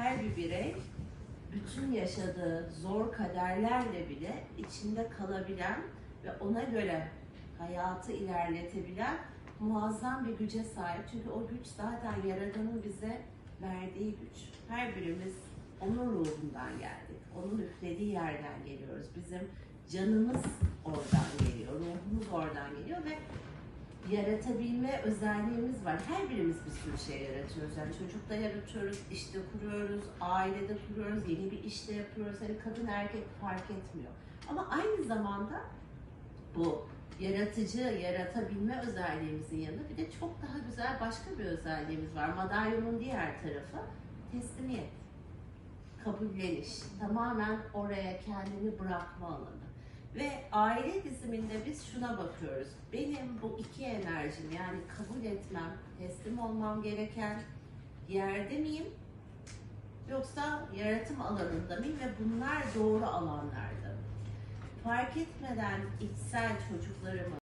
her bir birey bütün yaşadığı zor kaderlerle bile içinde kalabilen ve ona göre hayatı ilerletebilen muazzam bir güce sahip. Çünkü o güç zaten Yaradan'ın bize verdiği güç. Her birimiz onun ruhundan geldik. Onun üflediği yerden geliyoruz. Bizim canımız oradan geliyor, ruhumuz oradan geliyor ve yaratabilme özelliğimiz var. Her birimiz bir sürü şey yaratıyoruz. Yani çocukta yaratıyoruz, işte kuruyoruz, ailede kuruyoruz, yeni bir işte yapıyoruz. Hani kadın erkek fark etmiyor. Ama aynı zamanda bu yaratıcı, yaratabilme özelliğimizin yanında bir de çok daha güzel başka bir özelliğimiz var. Madalyonun diğer tarafı teslimiyet, kabulleniş. Tamamen oraya kendini bırakma alanı. Ve aile diziminde biz şuna bakıyoruz. Benim bu iki enerjim yani kabul etmem, teslim olmam gereken yerde miyim? Yoksa yaratım alanında mıyım ve bunlar doğru alanlarda mı? Fark etmeden içsel çocuklarımı